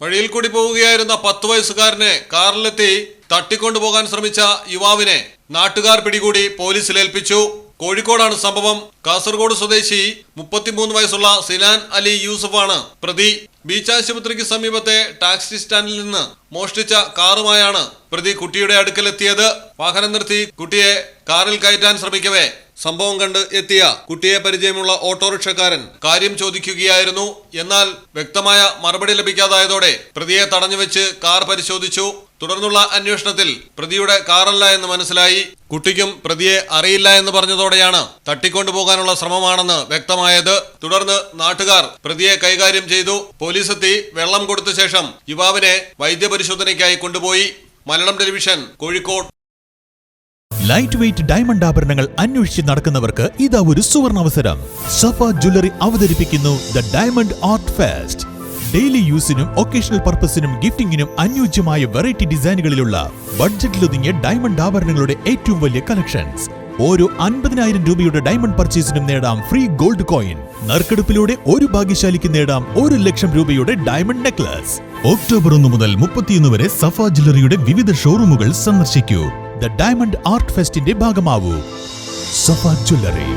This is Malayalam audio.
വഴിയിൽ കൂടി പോവുകയായിരുന്ന പത്ത് വയസ്സുകാരനെ കാറിലെത്തി തട്ടിക്കൊണ്ടുപോകാൻ ശ്രമിച്ച യുവാവിനെ നാട്ടുകാർ പിടികൂടി പോലീസിൽ ഏൽപ്പിച്ചു. കോഴിക്കോടാണ് സംഭവം. കാസർഗോഡ് സ്വദേശി മുപ്പത്തിമൂന്ന് വയസ്സുള്ള സിനാൻ അലി യൂസഫാണ് പ്രതി. ബീച്ച് ആശുപത്രിക്ക് സമീപത്തെ ടാക്സി സ്റ്റാൻഡിൽ നിന്ന് മോഷ്ടിച്ച കാറുമായാണ് പ്രതി കുട്ടിയുടെ അടുക്കലെത്തിയത്. വാഹനം നിർത്തി കുട്ടിയെ കാറിൽ കയറ്റാൻ ശ്രമിക്കവേ സംഭവം കണ്ട് എത്തിയ കുട്ടിയെ പരിചയമുള്ള ഓട്ടോറിക്ഷക്കാരൻ കാര്യം ചോദിക്കുകയായിരുന്നു. എന്നാൽ വ്യക്തമായ മറുപടി ലഭിക്കാതായതോടെ പ്രതിയെ തടഞ്ഞുവെച്ച് കാർ പരിശോധിച്ചു. തുടർന്നുള്ള അന്വേഷണത്തിൽ പ്രതിയുടെ കാറല്ല എന്ന് മനസ്സിലായി. കുട്ടിക്കും പ്രതിയെ അറിയില്ല എന്ന് പറഞ്ഞതോടെയാണ് തട്ടിക്കൊണ്ടുപോകാനുള്ള ശ്രമമാണെന്ന് വ്യക്തമായത്. തുടർന്ന് നാട്ടുകാർ പ്രതിയെ കൈകാര്യം ചെയ്തു. പോലീസെത്തി വെള്ളം കൊടുത്ത ശേഷം യുവാവിനെ വൈദ്യപരിശോധനയ്ക്കായി കൊണ്ടുപോയി. Malayalam television Kozhikode. Light weight diamond ആഭരണങ്ങൾ അന്വേഷിച്ച് നടക്കുന്നവർക്ക് ഇതാ ഒരു സുവർണ അവസരം സഫ ജ്വല്ലറി അവതരിപ്പിക്കുന്നു the diamond art fest daily യൂസിനും occasional പർപ്പസിനും ഗിഫ്റ്റിംഗിനും അനുയോജ്യമായ വെറൈറ്റി ഡിസൈനുകളിലുള്ള ബഡ്ജറ്റിലൊതുങ്ങിയ ഡയമണ്ട് ആഭരണങ്ങളുടെ ഏറ്റവും വലിയ കളക്ഷൻസ് ഓരോ അൻപതിനായിരം രൂപയുടെ ഡയമണ്ട് പർച്ചേസിനും നേടാം ഫ്രീ ഗോൾഡ് കോയിൻ നറുക്കെടുപ്പിലൂടെ ഒരു ഭാഗ്യശാലിക്ക് നേടാം ഒരു ലക്ഷം രൂപയുടെ ഡയമണ്ട് നെക്ലസ് ഒക്ടോബർ ഒന്ന് മുതൽ മുപ്പത്തിയൊന്ന് വരെ സഫ ജ്വല്ലറിയുടെ വിവിധ ഷോറൂമുകൾ സന്ദർശിക്കൂ. ദ ഡയമണ്ട് ആർട്ട് ഫെസ്റ്റിന്റെ ഭാഗമാവൂ. സഫ ജ്വല്ലറി.